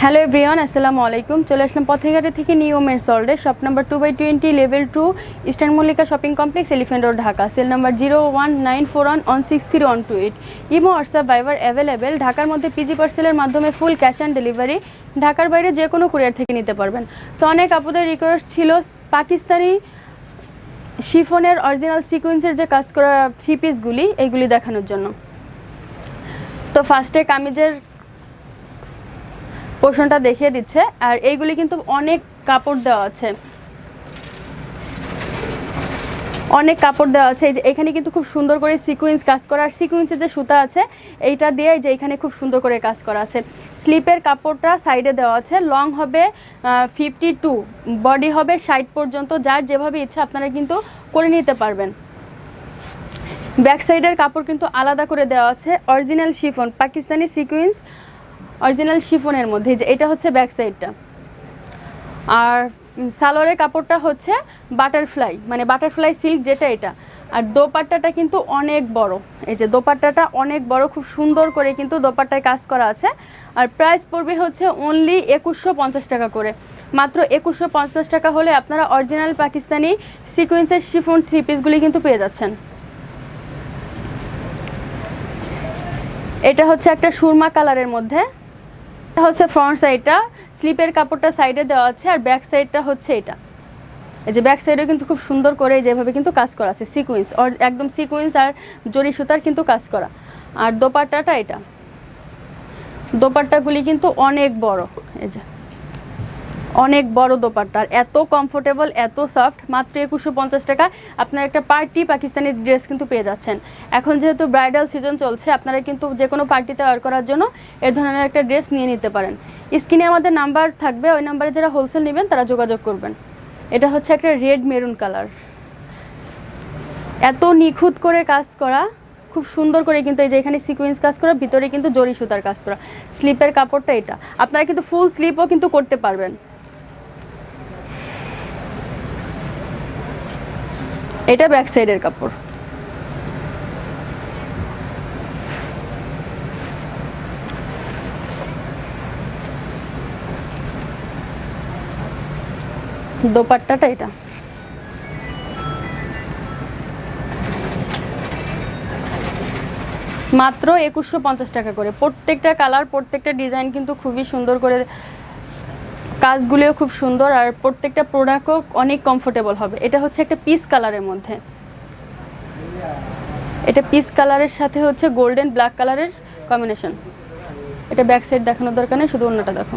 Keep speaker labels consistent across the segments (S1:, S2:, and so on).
S1: Hello everyone আসসালামু আলাইকুম চলে আসলাম পথেঘাটে থেকে নিউ মেন সল্ডে shop number two by twenty level two eastern Mallika shopping complex elephant road Dhaka cell number zero one nine four one one six three one two eight imo WhatsApp Viber available ঢাকার মধ্যে PG পার্সেলের মাধ্যমে full cash on delivery ঢাকার বাইরে যে কোনো courier থেকে নিতে পারবেন। তো অনেক আপুদের রিকোয়েস্ট ছিল পাকিস্তানি শিফনের অরিজিনাল সিকোয়েন্সের যে কাজ করা থ্রি পিসগুলি এইগুলি দেখানোর জন্য। তো ফার্স্টে কামিজের পোর্শনটা দেখিয়ে দিচ্ছে, আর এইগুলি কিন্তু অনেক কাপড় দেওয়া আছে। অনেক কাপড় দেওয়া আছে, এই যে এখানে কিন্তু খুব সুন্দর করে সিকুয়েন্স কাজ করা, আর সিকুয়েন্সের যে সুতা আছে, এইটা দিয়ে যে এখানে খুব সুন্দর করে কাজ করা আছে। স্লিপের কাপড়টা সাইডে দেওয়া আছে লং হবে ফিফটি টু বডি হবে ষাট পর্যন্ত, যার যেভাবে ইচ্ছা আপনারা কিন্তু করে নিতে পারবেন। ব্যাক সাইডের কাপড় কিন্তু আলাদা করে দেওয়া আছে original chiffon Pakistani sequence original শিফনের মধ্যে যে এটা হচ্ছে ব্যাক সাইডটা আর সালোয়ারের কাপড়টা হচ্ছে বাটারফ্লাই মানে বাটারফ্লাই সিল্ক যেটা এটা। আর দোপাট্টাটা কিন্তু অনেক বড়। এই যে দোপাট্টাটা অনেক বড়, খুব সুন্দর করে কিন্তু দোপাট্টায় কাজ করা আছে। আর প্রাইস পড়বে হচ্ছে অনলি একুশশো পঞ্চাশ টাকা করে। মাত্র একুশশো পঞ্চাশ টাকা হলে আপনারা অরিজিনাল পাকিস্তানি সিকোয়েন্সের শিফন থ্রি পিসগুলি কিন্তু পেয়ে যাচ্ছেন। এটা হচ্ছে একটা সুরমা কালারের মধ্যে। এটা হচ্ছে ফ্রন্ট সাইডটা স্লিপের কাপড়টা সাইডে দেওয়া আছে আর ব্যাক সাইডটা হচ্ছে এটা। এই যে ব্যাক সাইডেও কিন্তু খুব সুন্দর করে যেভাবে কিন্তু কাজ করা আছে সিকুয়েন্স আর একদম সিকুয়েন্স আর জরি সুতার কিন্তু কাজ করা। আর দোপাট্টাটা এটা। দোপাট্টাগুলি কিন্তু অনেক বড়, এই যে। অনেক বড় দোপাট্টা। এত কমফোর্টেবল এত সফট মাত্র একুশশো পঞ্চাশ টাকা। আপনার একটা পার্টি পাকিস্তানি ড্রেস কিন্তু পেয়ে যাচ্ছেন। এখন যেহেতু ব্রাইডাল সিজন চলছে, আপনারা কিন্তু যে কোনো পার্টিতে ওয়ার করার জন্য এ ধরনের একটা ড্রেস নিয়ে নিতে পারেন। স্ক্রিনে আমাদের নাম্বার থাকবে, ওই নাম্বারে যারা হোলসেল নেবেন, তারা যোগাযোগ করবেন। এটা হচ্ছে একটা রেড মেরুন কালার এত নিখুঁত করে কাজ করা, খুব সুন্দর করে কিন্তু এই যে এখানে সিকোয়েন্স কাজ করা, ভিতরে কিন্তু জরি সুতার কাজ করা। স্লিপের কাপড়টা এটা। আপনারা কিন্তু ফুল স্লিপও কিন্তু করতে পারবেন। এটা ব্যাক সাইডের কাপড়। দোপাট্টাটা এটা। মাত্র একুশশো পঞ্চাশ টাকা করে। প্রত্যেকটা কালার প্রত্যেকটা ডিজাইন কিন্তু খুবই সুন্দর করে কাজগুলিও খুব সুন্দর আর প্রত্যেকটা প্রোডাক্টও অনেক কমফোর্টেবল হবে। এটা হচ্ছে একটা পিস কালারের মধ্যে। এটা পিস কালারের সাথে হচ্ছে গোল্ডেন ব্ল্যাক কালারের কম্বিনেশন এটা ব্যাক সাইড দেখানোর দরকার নেই, শুধু অন্যটা দেখো।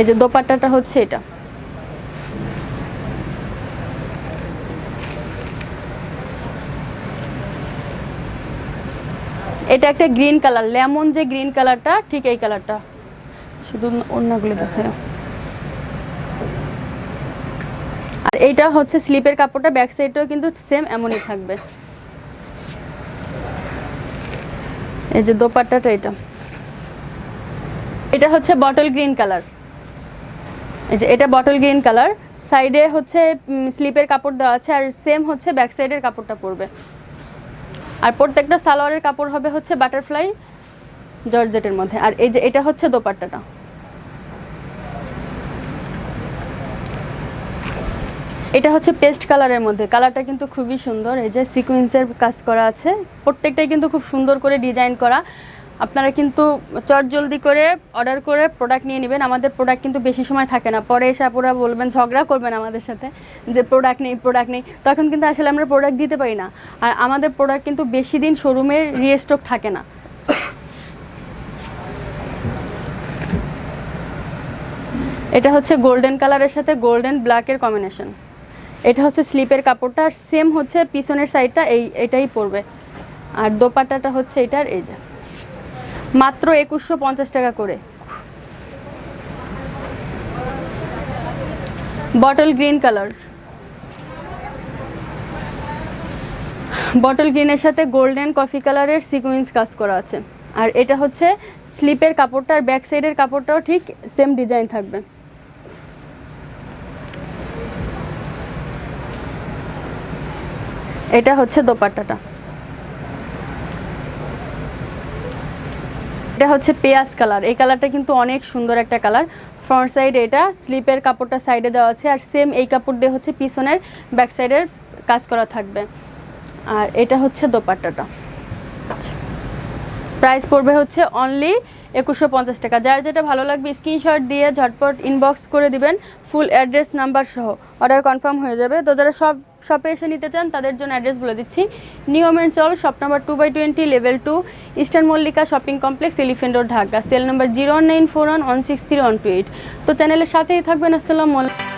S1: এই যে দোপাট্টাটা হচ্ছে এটা। এটা একটা গ্রিন কালার লেমন যে গ্রিন কালারটা ঠিক এই কালারটা শুধু অন্যগুলো দেখায় আর এইটা হচ্ছে স্লিপের কাপড়টা, ব্যাক সাইডটাও কিন্তু সেম এমনই থাকবে। এই যে দোপাট্টাটা এটা। এটা হচ্ছে বটল গ্রিন কালার এই যে এটা বটল গ্রিন কালার সাইডে হচ্ছে স্লিপের কাপড় দেওয়া আছে আর সেম হচ্ছে ব্যাক সাইডের কাপড়টা পরবে। আর প্রত্যেকটা সালোয়ারের কাপড় হবে হচ্ছে বাটারফ্লাই জর্জেটের মধ্যে। আর এই যে এটা হচ্ছে দোপাট্টাটা। এটা হচ্ছে পেস্ট কালারের মধ্যে। কালারটা কিন্তু খুবই সুন্দর। এই যে সিকুয়েন্সের কাজ করা আছে। প্রত্যেকটাই কিন্তু খুব সুন্দর করে ডিজাইন করা। আপনারা কিন্তু চট জলদি করে অর্ডার করে প্রোডাক্ট নিয়ে নেবেন। আমাদের প্রোডাক্ট কিন্তু বেশি সময় থাকে না। পরে এসে আপুরা বলবেন, ঝগড়া করবেন আমাদের সাথে যে প্রোডাক্ট নেই প্রোডাক্ট নেই। তখন কিন্তু আসলে আমরা প্রোডাক্ট দিতে পারি না। আর আমাদের প্রোডাক্ট কিন্তু বেশি দিন শোরুমের রিস্টক থাকে না। এটা হচ্ছে গোল্ডেন কালারের সাথে গোল্ডেন ব্ল্যাকের কম্বিনেশন এটা হচ্ছে স্লিপের কাপড়টা, আর সেম হচ্ছে পিছনের সাইডটা এই, এটাই পড়বে আর দোপাট্টাটা হচ্ছে এটার, এই যে। মাত্র একুশশো পঞ্চাশ টাকা করে। বটল গ্রিন কালার বটল গ্রিনের সাথে গোল্ডেন কফি কালারের সিকুয়েন্স কাজ করা আছে। আর এটা হচ্ছে স্লিপের কাপড়টা, আর ব্যাক সাইডের কাপড়টাও ঠিক সেম ডিজাইন থাকবে। এটা হচ্ছে দোপাট্টাটা। এটা হচ্ছে পেঁয়াজ কালার। এই কালারটা কিন্তু অনেক সুন্দর একটা কালার। ফ্রন্ট সাইড এটা, স্লিপের কাপড়টা সাইডে দেওয়া আছে আর সেম এই কাপড় দিয়ে হচ্ছে পিছনের ব্যাক সাইডের কাজ করা থাকবে। আর এটা হচ্ছে দোপাট্টাটা। প্রাইস পড়বে হচ্ছে অনলি একুশশো পঞ্চাশ টাকা। যার যেটা ভালো লাগবে স্ক্রিনশট দিয়ে ঝটপট ইনবক্স করে দিবেন ফুল অ্যাড্রেস নাম্বার সহ। অর্ডার কনফার্ম হয়ে যাবে। তো যারা সব শপে এসে নিতে চান, তাদের জন্য অ্যাড্রেস বলে দিচ্ছি। New all shop number two by twenty level two eastern Mallika shopping complex elephant road Dhaka cell number zero nine four one one six three one two eight তো চ্যানেলের সাথেই থাকবেন। আসসালামু আলাইকুম